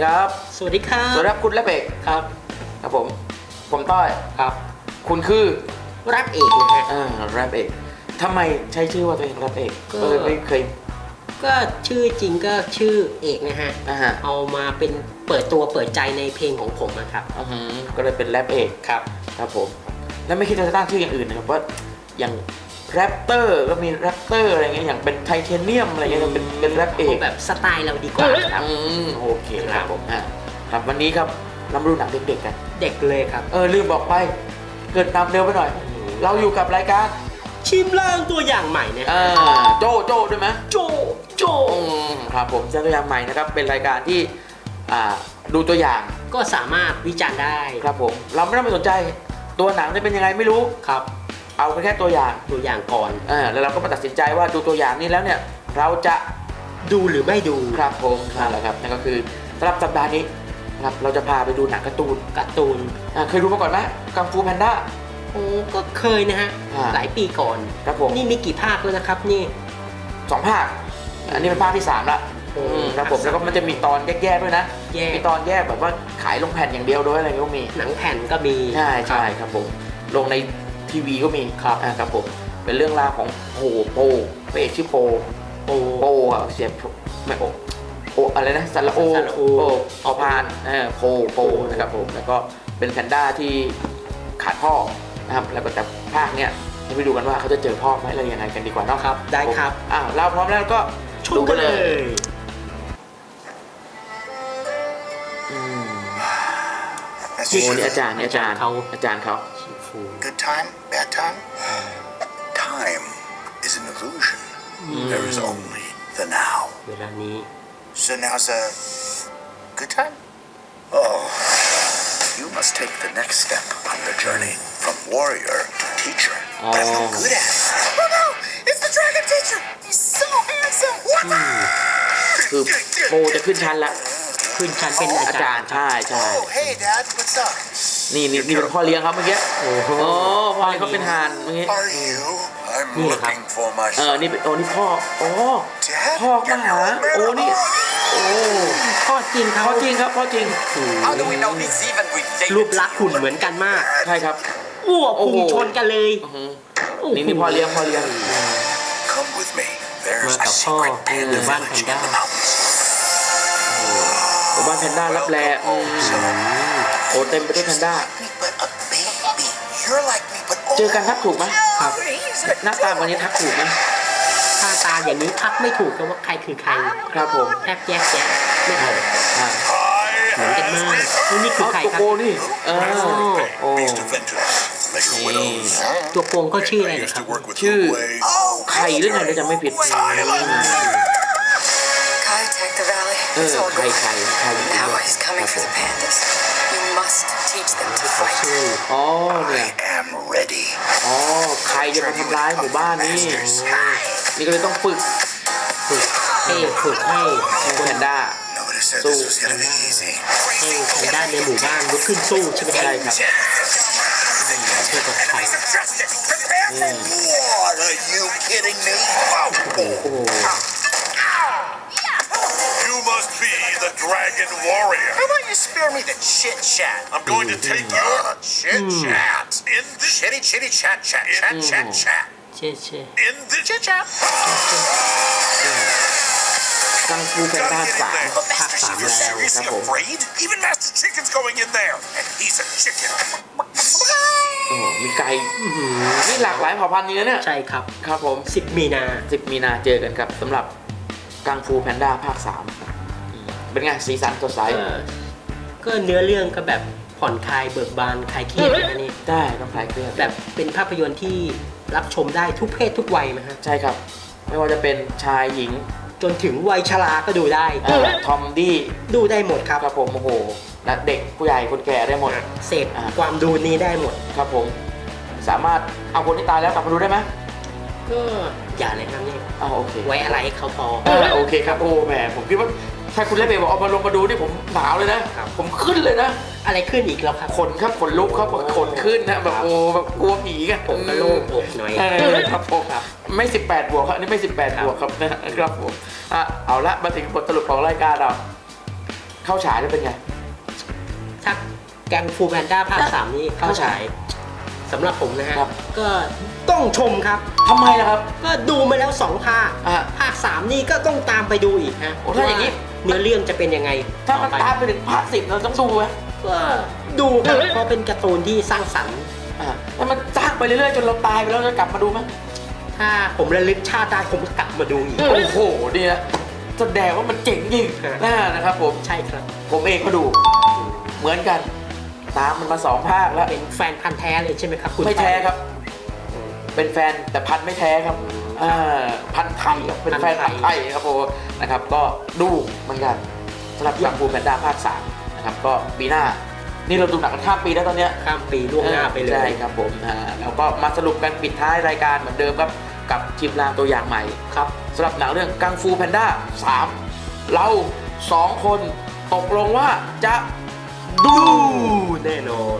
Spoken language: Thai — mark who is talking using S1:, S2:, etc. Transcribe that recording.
S1: ดีครับ
S2: สวัสดีครับ
S1: สวัสดีครับคุณแรปเอก
S2: ครับ
S1: ครับผม ผมต้อย
S2: ครับ
S1: คุณคือ
S2: รับเอกนะฮะ
S1: อ่าแรปเอกทำไมใช้ชื่อว่าตัวเองแรปเอก
S2: ก็
S1: เออไม่เคย
S2: ก็ชื่อจริงก็ชื่อเอกนะฮะ
S1: อ่าฮะ
S2: เอามาเป็นเปิดตัวเปิดใจในเพลงของผมนะครับ
S1: อือหือก็เลยเป็นแรปเอก
S2: ครับ
S1: ครับผม แล้วไม่คิดจะตั้งชื่ออย่างอื่นนะครับว่าอย่าง แรปเตอร์ก็มีแรปเตอร์อะไรเงี้ยอย่างเป็นไทเทเนียมอะไรเงี้ยเป็นเป็นแรปเอก
S2: แบบสไตล์เราดีกว่าครับ
S1: อืมโอเคครับผมอ่าครับวันนี้ครับเรามาดูหนังเด็กๆกัน
S2: เด็กเลยครับ
S1: เออลืมบอกไป เกิดนำเร็วไปหน่อย เราอยู่กับรายการ
S2: ชิมล่างตัวอย่างใหม่นะ
S1: อ่าโจโจด้วยไหม
S2: โจโจ
S1: อืมครับผมเจ้าตัวอย่างใหม่นะครับเป็นรายการที่อ่าดูตัวอย่าง
S2: ก็สามารถวิจารณ์ได้
S1: ครับผม เราไม่ต้องไปสนใจ ตัวหนังจะเป็นยังไงไม่รู้
S2: ครับ
S1: เอาแค่ตัวอย่าง
S2: ตัวอย่างก่อน
S1: อ่าแล้วเราก็มาตัดสินใจว่าดูตัวอย่างนี้แล้วเนี่ย เราจะ
S2: ดูหรือไม่ดู
S1: ครับผมนั่นแหละครับนั่นก็คือสำหรับสัปดาห์นี้นะครับเราจะพาไปดูหนังการ์ตูน
S2: การ์ตูน
S1: อ่าเคยดูมาก่อนไหมกังฟูแพนด้า
S2: โอ้ก็เคยนะฮะ
S1: อ่า
S2: หลายปีก่อน
S1: ครับผม
S2: นี่มีกี่ภาคแล้วนะครับนี่
S1: สองภาค อันนี้เป็นภาคที่สามละ
S2: โอ้
S1: อืมครับผมแล้วก็มันจะมีตอนแยกๆด้วยนะ
S2: แยก
S1: มีตอนแยกแบบว่าขายลงแผ่นอย่างเดียวด้วยอะไรก็มี
S2: หนังแผ่นก็มี
S1: ใช่ใช่ครับผมลงใน ทีวีก็มีครับ อ่าครับผมเป็นเรื่องราวของโปโปพระเอกชื่อโป
S2: โอ้
S1: โปอะเสียบไม่โอโออะไรนะสระโอ
S2: สระโอ
S1: โอพอพานเออโปโปนะครับผมแล้วก็เป็นแพนด้าที่ขาดพ่อนะครับแล้วก็แต่ภาคเนี้ยให้ไปดูกันว่าเขาจะเจอพ่อไหมอะไรยังไงกันดีกว่าเนาะ
S2: ครับได้ครับ
S1: อ้าวเราพร้อมแล้วก็
S2: ชมกันเลย
S1: อืม
S3: That's
S1: โอ้
S3: just
S1: นี่อาจารย์นี่อาจารย์
S2: เขา
S1: อาจารย์เขา
S2: ชิฟู
S3: good time, bad time. Time is an illusion. There is only the now.
S2: เวลานี้
S3: So now's a good time? Oh, you must take the next step on the journey from warrior to teacher. But I'm no
S1: Oh.
S3: good at it. Oh no! It's the dragon teacher! He's so handsome! What?
S1: คือโปจะขึ้นชั้นละ
S2: ขึ้นชั้นเป็นอา
S1: อา
S2: จา
S1: จาร ร
S2: ย์
S1: ย์ใช่ใช่
S3: Oh, hey, Dad. What's up?
S1: นี่นี่นี่เป็นพ่อเลี้ยงครับเมื่อกี้
S2: โอ้โห
S1: โอ้พ่อเลี้ยงเขาเป็นฮานเมื่อกี้
S3: Are you? I'm
S2: Yeah.
S3: looking for my
S1: เออ
S3: son.
S1: นี่เป็นโอ้นี่พ่อโอ้
S3: Dad,
S1: พ่อมา
S3: get
S1: หา
S3: your old man
S1: โอ้
S3: a
S1: นี่
S3: hug.
S1: โอ้
S2: พ่อจริงเขา
S1: พ่อจริงครับพ่อจริง
S4: How do we know he's even related?
S2: รูปลักษณ์หุ่นเหมือนกันมาก
S1: ใช่ครับ
S2: อ้วก
S1: โอ้
S2: พุ
S1: โห
S2: งชนกันเลย
S1: อื้อหือ
S2: โอ้โห
S1: นี่นี่พ่อเลี้ยงพ่อเลี้ยง
S3: Come with me. There's
S2: Mga
S3: a
S2: kapo,
S3: secret panda
S2: eh, van
S3: village in
S2: panda.
S3: the mountains.
S1: โอ้บ้านแพนด้ารับแลอืมโอ้เต็มไปด้วยแพนด้า
S3: Me, but a baby. You're like me, but
S1: เจอกันทักถูกไหม
S2: ครับ
S3: He's a
S1: หน้าตาวันนี้ทักถูกไหม
S2: ถ้าตาอย่างนี้ทักไม่ถูกนะว่าใครคือใคร
S1: ครับผม
S2: แทบแยกแยะไม่ออก
S1: อ่า
S2: เหมือนกันมากนี่นี่คือ
S1: เอา
S2: ใคร
S1: ตัว
S2: ครับ
S1: โกนี่เออโอ้
S3: Beast of Ventus. Maker
S1: Hey.
S3: Widows.
S2: ตัวโกงก็ชื่ออะไร
S3: I
S2: นะ
S3: used
S2: ครั
S3: to
S2: บ
S3: work with
S1: Chư-
S3: Wu Wei. Oh,
S1: ไข่หรือไงเราจะไม่ผิด
S5: Kai attacked the valley.
S1: เออ
S5: It's all
S1: ไข่
S5: good.
S1: ไข่ไข่
S5: Now he's coming for the pandas. You must teach them to
S2: เขา
S5: fight.
S2: ชื่อ
S1: อ๋อเนี่ย
S3: I am ready.
S1: อ๋อใครจะมาทำร้ายหมู่บ้านนี่นี่ก็เลยต้องฝึก
S2: ฝึกให้ฝึกให้
S1: ให้แพนด้า
S3: Nobody said
S1: So-
S3: this was gonna be easy.
S2: ให้แพนด้าในหมู่บ้านลุกขึ้นสู้ใช่ไหมครับ
S1: ใช่ครับ
S2: เพื่อกับใคร
S3: Justice, prepare for war. Are you kidding me?
S1: โอ้โห
S6: Dragon Warrior.
S3: How about you spare me the chit chat?
S6: I'm going to take your
S3: chit chat.
S6: in this
S3: Chitty chitty chat chat chat chat chat.
S2: เช่เช่
S6: in this
S3: Chit chat.
S1: กังฟูแพนด้าสาม
S3: But Master Chief, you're
S1: Wow.
S3: seriously
S1: Couple.
S3: afraid?
S6: even Master Chicken's going in there, and he's a chicken.
S1: โอ้โหมีไก่นี่หลากหลายเผ่าพันธุ์นี้นะเนี่ย
S2: ใช่ครับ
S1: ครับผม
S2: 10 มีนา
S1: 10 มีนาเจอกันครับสำหรับกังฟูแพนด้าภาค3อืม เป็นไงสีสันสดใส
S2: เออก็เนื้อเรื่องก็แบบผ่อนคลายเบิกบานคลายเครียดนะนี่
S1: ได้ต้องคลายเครียด
S2: แบบเป็นภาพยนตร์ที่รับชมได้ทุกเพศทุกวัยนะฮะ
S1: ใช่ครับ ไม่ว่าจะเป็นชายหญิง
S2: จนถึงวัยชราก็ดูได้
S1: เอ่อทอมดี้
S2: ดูได้หมดครับ
S1: ครับผมโอ้โหและเด็กผู้ใหญ่คนแก่ได้หมด
S2: เสพ
S1: อ่า
S2: ความดูนี้ได้หมด
S1: ครับผม สามารถเอาคนที่ตายแล้วกลับมาดูได้ไหม
S2: ก็อย่าเลยครับนี่
S1: อ้าวโอเค
S2: ไว้อะไรให้เขาพอ
S1: อ่าโอเคครับโอ้แหมผมคิดว่า ถ้าคุณเล่เบบอกเอามาลงมาดูนี่ผมหนาวเลยนะ
S2: ครับ
S1: ผมขึ้นเลยนะ
S2: อะไรขึ้นอีกแล้วครับ
S1: ขนครับขนลุกครับขนขึ้นนะแบบโอ้แบบกลัวผีกัน
S2: ผมก็โล่งอกหน่อย
S1: เออครับผมไม่ 18 บวกครับอันนี้ไม่ 18 บวกครับนะครับผมอะเอาละมาถึงบทสรุปของรายการเราคเข้าฉายได้เป็นไง
S2: ถ้าแกงฟูแพนด้าภาค3นี้เข้าฉายสำหรับผมนะฮะ
S1: ครับ
S2: ก็ต้องชมครับ
S1: ทำไมล่ะครับ
S2: ก็ดูมาแล้ว2ภาค
S1: อะ
S2: ภาค3นี่ก็ต้องตามไปดูอีกฮะ
S1: โอ้ถ้าอย่างนี้
S2: นี้ เนื้อเรื่องจะเป็นยังไง
S1: ถ้ามัน
S2: ต่อ
S1: ตาม
S2: ไป
S1: ไปถึงภาคสิบเราต้องดูไหม
S2: ก็ดูครับเพราะเป็นการ์ตูนที่สร้างสรรค์
S1: อ่าแล้วมันสร้างไปเรื่อยๆจนเราตายไปแล้วจะกลับมาดูไหม
S2: ถ้าผมระลึกชาติได้ผมก็กลับมาดูอีก
S1: โอ้โหดีนะแสดงว่ามันเจ๋งจริง
S2: ครับ
S1: น่านะครับผม
S2: ใช่ครับ
S1: ผมเองก็ดู เหมือนกัน ตามมันมาสองภาคแล้ว
S2: เป็นแฟนพันธ์แท้เลยใช่ไหมครับ คุณ
S1: ไม่แท้ครับ เป็นแฟนแต่พันธุ์ไม่แท้ครับ อ่าพันธุ์ไทยครับเป็นแฟนพันธุ์ไทยครับผมนะครับก็ดูเหมือนกันสำหรับกังฟูแพนด้าภาคสามนะครับก็ปีหน้านี่เราดูหนังกันข้ามปีแล้วตอนเนี้ย
S2: ข้ามปีล่วงหน้าไปเล
S1: ใช่
S2: ย
S1: ครับผมอ่าแล้วก็มาสรุปกันปิดท้ายรายการเหมือนเดิมครับกับทีมรางตัวอย่างใหม่
S2: ครับ
S1: สำหรับหนังเรื่องกังฟูแพนด้า3เราสองคนตกลงว่าจะดู
S2: แน่นอน